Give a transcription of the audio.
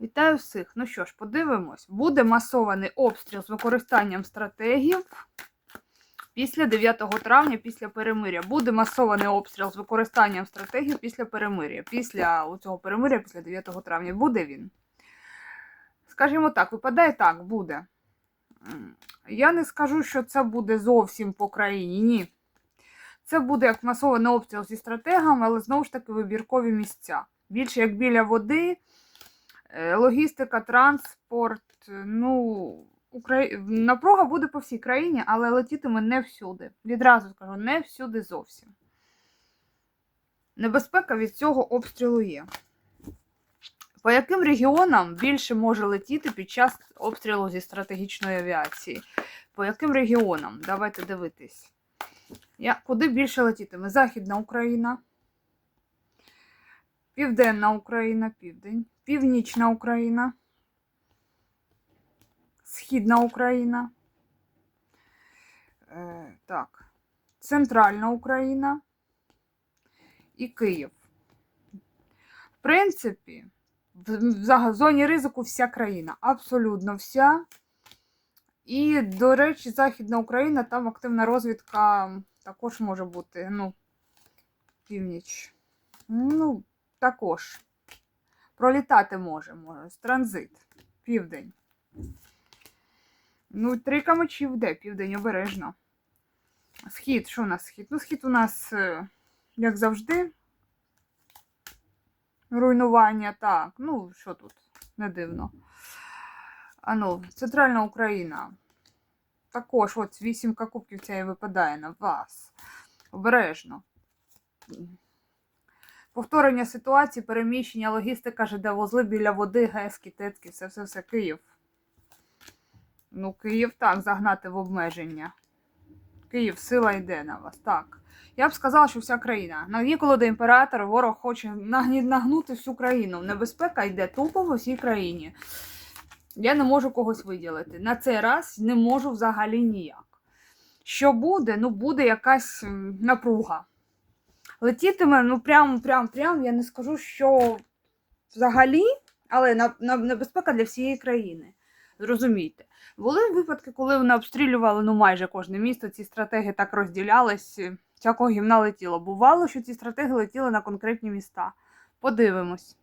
Вітаю всіх. Ну що ж, подивимось. Буде масований обстріл з використанням стратегів після 9 травня, після перемиря. Буде масований обстріл з використанням стратегів після перемиря. Після цього перемиря, після 9 травня. Буде він? Скажімо так, випадає так, буде. Я не скажу, що це буде зовсім по країні. Ні. Це буде як масований обстріл зі стратегами, але знову ж таки вибіркові місця. Більше як біля води. Е, Логістика, транспорт. е, Ну, Украї... напруга буде по всій країні, але летітиме не всюди. Відразу скажу, не всюди зовсім. Небезпека від цього обстрілу є. По яким регіонам більше може летіти під час обстрілу зі стратегічної авіації? По яким регіонам? Давайте дивитись. Я... Куди більше летітиме? Західна Україна. Південна Україна, південь, Північна Україна, Східна Україна. Е, так, Центральна Україна і Київ. В принципі, в, в зоні ризику вся країна. Абсолютно вся. І, до речі, Західна Україна, там активна розвідка також може бути. Ну, північ. Ну, також. Пролітати може, може. Транзит. Південь. Ну, трійка мечів де? Південь обережно. Схід, що у нас схід? Ну, схід у нас, е, як завжди. Руйнування, так. Ну, що тут? Не дивно. А ну, Центральна Україна. Також, от вісімка кубків і випадає на вас. Обережно. Повторення ситуації, переміщення, логістика, ЖД, вузли біля води, ГЕСки, ТЕЦки, все, все, все, Київ. Ну, Київ так, загнати в обмеження. Київ, сила йде на вас, так. Я б сказала, що вся країна. Ніколи до імператора ворог хоче нагнути всю країну. Небезпека йде тупо по всій країні. Я не можу когось виділити. На цей раз не можу взагалі ніяк. Що буде? Ну, буде якась напруга летітиме, ну прям, прям, прям, я не скажу, що взагалі, але на, на, небезпека для всієї країни. Зрозумійте. Були випадки, коли вони обстрілювали ну майже кожне місто, ці стратеги так розділялись, всякого гімна летіло. Бувало, що ці стратеги летіли на конкретні міста. Подивимось.